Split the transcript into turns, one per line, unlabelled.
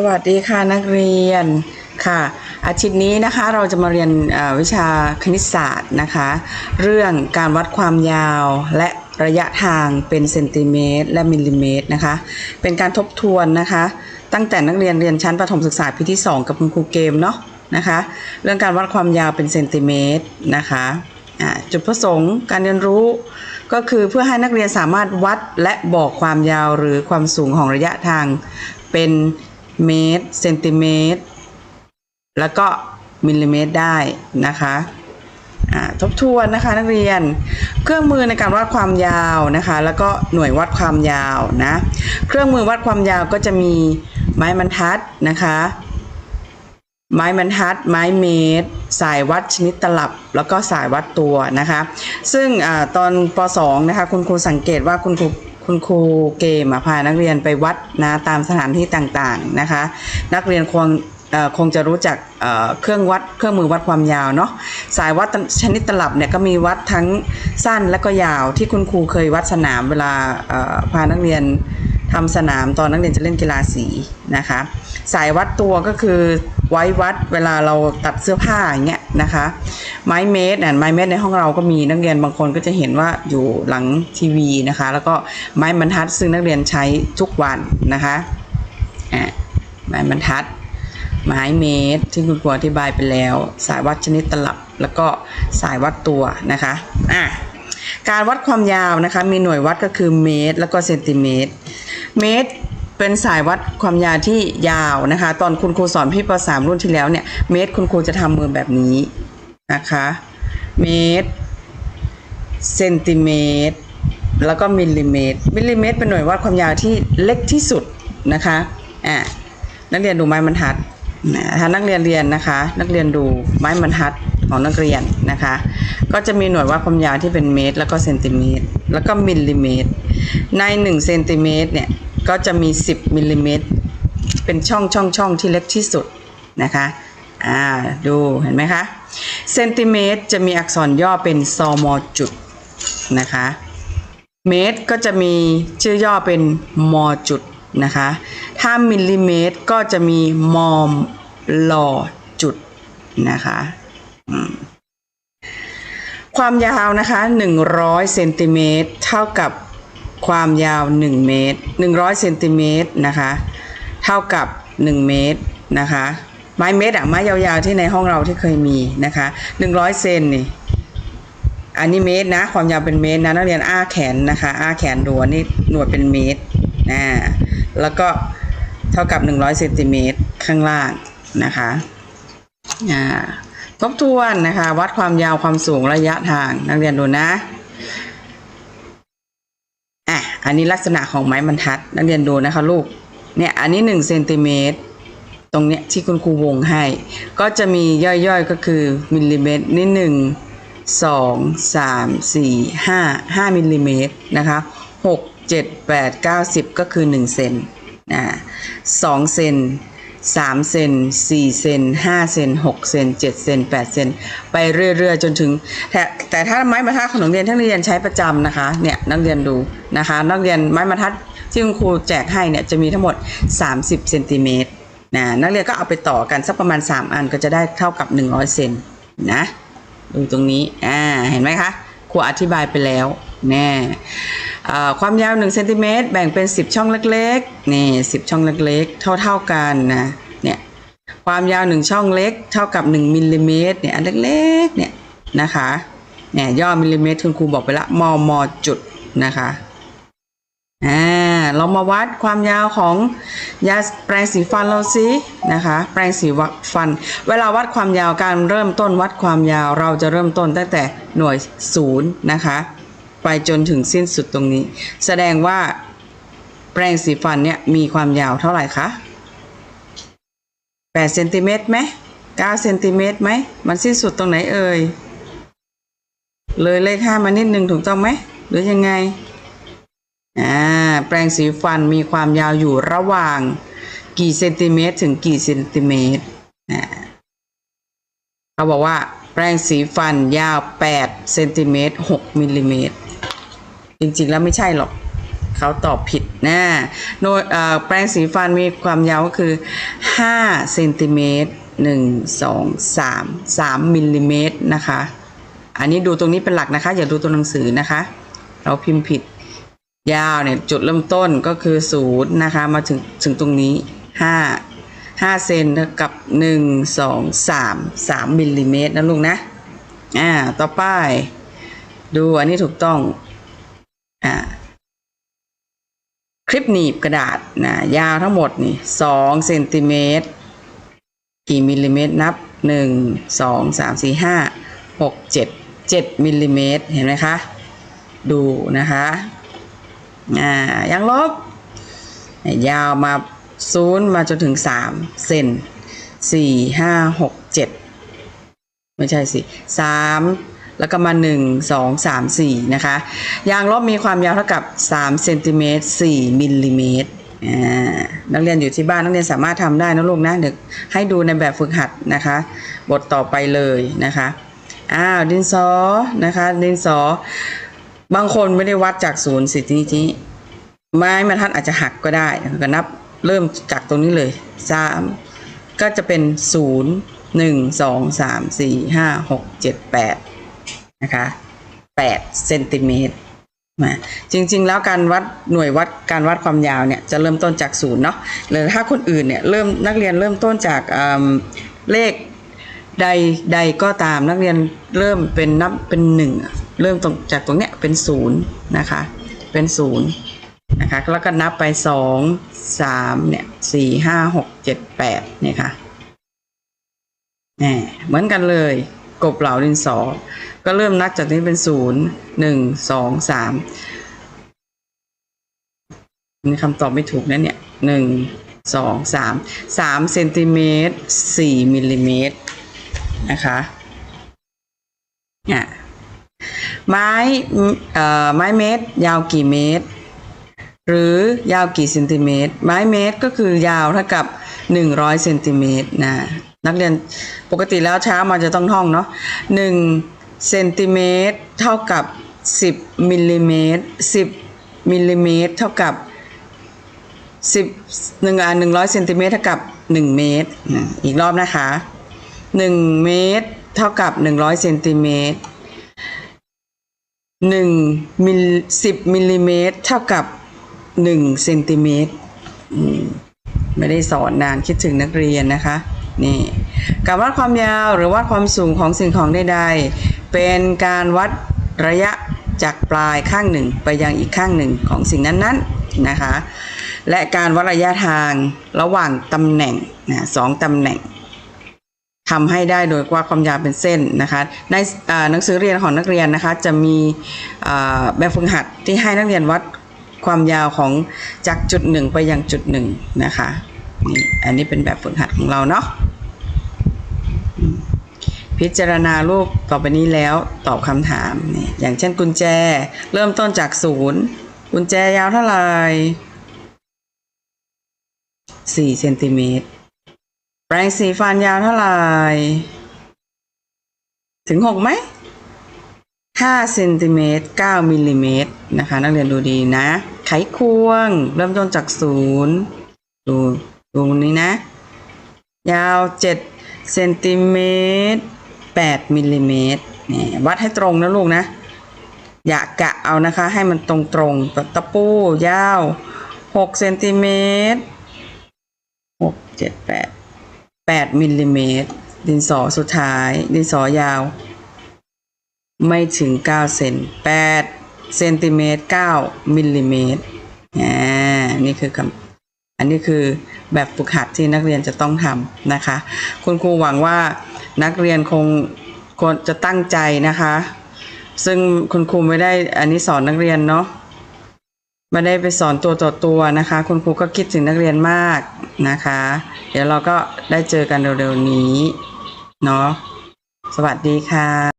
สวัสดีค่ะนักเรียนค่ะอาทิตย์นี้นะคะเราจะมาเรียนวิชาคณิตศาสตร์นะคะ เรื่องการวัดความยาวและระยะทางเป็นเซนติเมตรและมิลลิเมตรนะคะ เป็นการทบทวนนะคะ ตั้งแต่นักเรียนเรียนชั้นประถมศึกษาปีที่ 2 กับคุณครูเกมเนาะนะคะ เรื่องการวัดความยาวเป็นเซนติเมตรนะคะจุดประสงค์การเรียนรู้ก็คือเพื่อให้นักเรียนสามารถวัดและบอกความยาวหรือความสูงของระยะทางเป็น เมตรเซนติเมตร แล้วก็มิลลิเมตรได้นะคะทบทวนนะคะนักเรียน เครื่องมือในการวัดความยาวนะคะ แล้วก็หน่วยวัดความยาวนะเครื่องมือวัดความยาวก็จะมีไม้บรรทัดนะคะ ไม้บรรทัด ไม้เมตร สายวัดชนิดตลับ แล้วก็สายวัดตัวนะคะ ซึ่งอตอนป .2 นะคะคุณครูสังเกตว่าคุณครู คุณครูเกมพานักเรียนไปวัดนะตามสถานที่ต่างๆนะคะ นักเรียนควรคงจะรู้จักเครื่องวัดเครื่องมือวัดความยาวเนาะสายวัดชนิดตลับเนี่ยก็มีวัดทั้งสั้นและก็ยาวที่คุณครูเคยวัดสนามเวลาพานักเรียนทำสนามตอนนักเรียนจะเล่นกีฬาสีนะคะ สายวัดตัวก็คือไว้วัดเวลาเราตัดเสื้อผ้าอย่างเงี้ยนะคะ ไม้เมตรเนี่ยไม้เมตรในห้องเราก็มีนักเรียนบางคนก็จะเห็นว่าอยู่หลังทีวีนะคะ แล้วก็ไม้บรรทัดซึ่งนักเรียนใช้ทุกวันนะคะอะไม้บรรทัด ไม้เมตรที่คุณครูอธิบายไปแล้ว สายวัดชนิดตลับ แล้วก็สายวัดตัวนะคะอะการวัดความยาวนะคะ มีหน่วยวัดก็คือเมตร แล้วก็เซนติเมตร เมตร เป็นสายวัดความยาวที่ยาวนะคะ ตอนคุณครูสอนพี่ป .3 รุ่นที่แล้วเนี่ย เมตรคุณครูจะทำมือแบบนี้นะคะ เมตร เซนติเมตร แล้วก็มิลลิเมตร มิลลิเมตรเป็นหน่วยวัดความยาวที่เล็กที่สุดนะคะอ่านักเรียนดูไม้บรรทัดนะถ้านักเรียนเรียนนะคะ นักเรียนดูไม้บรรทัดของนักเรียนนะคะ ก็จะมีหน่วยวัดความยาวที่เป็นเมตร แล้วก็เซนติเมตร แล้วก็มิลลิเมตร ใน1เซนติเมตรเนี่ย ก็จะมี 10มิลลิเมตรเป็นช่องช่องช่องที่เล็กที่สุดนะคะอ่าดูเห็นไหมคะเซนติเมตรจะมีอักษรย่อเป็นซอมอจุดนะคะเมตรก็จะมีชื่อย่อเป็นมอจุดนะคะถ้ามิลลิเมตรก็จะมีมอมลอจุดนะคะความยาวนะคะ 100เซนติเมตรเท่ากับ ความยาว 1 เมตร 100เซนติเมตรนะคะ เท่ากับ 1 เมตรนะคะ ไม้เมตรอะไม้ยาวๆที่ในห้องเราที่เคยมีนะคะ 100เซนนี่ อันนี้เมตรนะ ความยาวเป็นเมตรนะนักเรียนอ้าแขนนะคะ อ้าแขนดูนนี่หน่วยเป็นเมตรนะแล้วก็เท่ากับ 100เซนติเมตรข้างล่างนะคะอ่าทบทวนนะคะ วัดความยาวความสูงระยะทางนักเรียนดูนะ อันนี้ลักษณะของไม้บรรทัด นักเรียนดูนะคะลูก เนี่ยอันนี้1เซนติเมตรตรงเนี้ยที่คุณครูวงให้ ก็จะมีย่อยๆก็คือมิลลิเมตรนี่หนึ่งสองสามสี่ห้าห้ามิลลิเมตรนะคะหกเจ็ดแปดเก้าสิบก็คือหนึ่งเซนอ่าสองเซน สามเซนสี่เซนห้าเซนหกเซนเจ็ดเซนแปดเซน ไปเรื่อยๆ จนถึง แต่แต่ถ้าไม้บรรทัดของนักเรียนที่นักเรียนใช้ประจำนะคะ เนี่ยนักเรียนดูนะคะ นักเรียนไม้บรรทัดที่คุณครูแจกให้เนี่ยจะมีทั้งหมด 30 เซนติเมตรนะนักเรียนก็เอาไปต่อกันสักประมาณ 3 อันก็จะได้เท่ากับ 100 เซนนะ ดูตรงนี้ อ่า เห็นไหมคะ ครูอธิบายไปแล้ว แน่อ่ความยาว1เซนติเมตรแบ่งเป็น 10 ช่องเล็กๆนี่10 ช่องเล็กๆ เท่าๆกันนะเนี่ยความยาว 1 ช่องเล็ก เท่ากับ 1มิลลิเมตรเนี่ยอันเล็กๆเนี่ยนะคะเนี่ยย่อมิลลิเมตรคุณครูบอกไปละมมจุดนะคะอ่าเรามาวัดความยาวของยาแปรงสีฟันเราสินะคะแปรงสีฟัน เวลาวัดความยาวการเริ่มต้นวัดความยาวเราจะเริ่มต้นตั้งแต่หน่วยศูนย์นะคะ ไปจนถึงสิ้นสุดตรงนี้ แสดงว่าแปรงสีฟันเนี่ยมีความยาวเท่าไหร่คะ8เซนติเมตรไหม9เซนติเมตรไหม มันสิ้นสุดตรงไหนเอ่ย เลยเลขห้ามานิดนึงถูกต้องไหม หรือยังไง อ่า แปรงสีฟันมีความยาวอยู่ระหว่างกี่เซนติเมตรถึงกี่เซนติเมตร อ่า เขาบอกว่าแปรงสีฟันยาว8เซนติเมตร6มิลลิเมตร จริงๆแล้วไม่ใช่หรอกเขาตอบผิดนะโนยเอ่อแปรงสีฟันมีความยาวก็คือ5เซนติเมตร1 2 3 3มิลลิเมตรนะคะ อันนี้ดูตรงนี้เป็นหลักนะคะ อย่าดูตัวหนังสือนะคะ เราพิมพ์ผิด ยาวเนี่ยจุดเริ่มต้นก็คือศูนย์นะคะ มาถึงถึงตรงนี้ห้าห้าเซนเท่ากับหนึ่งสองสามสามมิลลิเมตรนะลูกนะ อ่า ต่อไป ดูอันนี้ถูกต้อง คลิปหนีบกระดาษนะยาวทั้งหมดนี่สองเซนติเมตรกี่มิลลิเมตรนับหนึ่งสองสามสี่ห้าหกเจ็ดเจ็ดมิลลิเมตรเห็นไหมคะ ดูนะคะอ่ายังลบ ยาวมาศูนย์มาจนถึงสามเซนสี่ห้าหกเจ็ดไม่ใช่สิสาม แล้วก็มาหนึ่งสองสามสี่นะคะ ยางลบมีความยาวเท่ากับสามเซนติเมตรสี่มิลลิเมตรนักเรียนอยู่ที่บ้านนักเรียนสามารถทำได้นะลูกนะเดี๋ยวให้ดูในแบบฝึกหัดนะคะ บทต่อไปเลยนะคะอ้าวดินสอนะคะ ดินสอบางคนไม่ได้วัดจากศูนย์สิทีนี้ไม้บรรทัดอาจจะหักก็ได้ก็นับเริ่มจากตรงนี้เลยสามก็จะเป็นศูนย์หนึ่งสองสามสี่ห้าหกเจ็ดแปด นะคะแปดเซนติเมตรจริงๆ แล้วการวัดหน่วยวัดการวัดความยาวเนี่ยจะเริ่มต้นจากศูนย์เนาะหรือถ้าคนอื่นเนี่ยเริ่มนักเรียนเริ่มต้นจากอืมเลขใดใดก็ตามนักเรียนเริ่มเป็นนับเป็นหนึ่งเริ่มตรงจากตรงเนี้ยเป็นศูนย์นะคะเป็นศูนย์นะคะแล้วก็นับไปสองสามเนี่ยสี่ห้าหกเจ็ดแปดเนี่ยค่ะแหมเหมือนกันเลย กบเหล่าดินสอ ก็เริ่มนับจากนี้เป็นศูนย์หนึ่งสองสามนี่คำตอบไม่ถูกนะเนี่ยหนึ่งสองสามสามเซนติเมตรสี่มิลลิเมตรนะคะอะไม้เอ่อไม้เมตร ยาวกี่เมตร หรือยาวกี่เซนติเมตร ไม้เมตรก็คือยาวเท่ากับ 100เซนติเมตรนะ นักเรียนปกติแล้วเช้ามาจะต้องท่องเนาะ1เซนติเมตรเท่ากับ 10มิลลิเมตร10มิลลิเมตรเท่ากับ10หนึ่งอ่า100เซนติเมตรเท่ากับ 1 เมตร อีกรอบนะคะหนึ่งเมตรเท่ากับหนึ่งร้อยเซนติเมตรหนึ่งมิลสิบมิลลิเมตรเท่ากับหนึ่งเซนติเมตรไม่ได้สอนนานคิดถึงนักเรียนนะคะ นี่การวัดความยาวหรือวัดความสูงของสิ่งของใดๆ เป็นการวัดระยะจากปลายข้างหนึ่งไปยังอีกข้างหนึ่งของสิ่งนั้นๆนะคะ และการวัดระยะทางระหว่างตำแหน่งนะสองตำแหน่งทำให้ได้โดยว่าความยาวเป็นเส้นนะคะในหนังสือเรียนของนักเรียนนะคะจะมีแบบฝึกหัดที่ให้นักเรียนวัดความยาวของจากจุดหนึ่งไปยังจุดหนึ่งนะคะ นี่อันนี้เป็นแบบฝึกหัดของเราเนาะพิจารณารูปต่อไปนี้แล้วตอบคำถามนี่อย่างเช่นกุญแจ เริ่มต้นจากศูนย์กุญแจยาวเท่าไหร่สี่เซนติเมตรแปรงสีฟันยาวเท่าไหร่ถึงหกไหมห้าเซนติเมตรเก้ามิลลิเมตรนะคะ นักเรียนดูดีนะ ไขควง เริ่มต้นจากศูนย์ดู ดูนี้นะ ยาวเจ็ดเซนติเมตรแปดมิลลิเมตรนี่วัดให้ตรงนะลูกนะ อย่ากะเอานะคะ ให้มันตรงตรงตะปูยาวหกเซนติเมตรหกเจ็ดแปด8มิลลิเมตรดินสอสุดท้าย ดินสอยาว ไม่ถึง9เซน8เซนติเมตร9มิลลิเมตรอ่านี่คือคำ อันนี้คือแบบฝึกหัดที่นักเรียนจะต้องทำนะคะ คุณครูหวังว่านักเรียนคงควรจะตั้งใจนะคะ ซึ่งคุณครูไม่ได้อันนี้สอนนักเรียนเนาะไม่ได้ไปสอนตัวต่อตัวนะคะ คุณครูก็คิดถึงนักเรียนมากนะคะ เดี๋ยวเราก็ได้เจอกันเร็วๆนี้เนาะสวัสดีค่ะ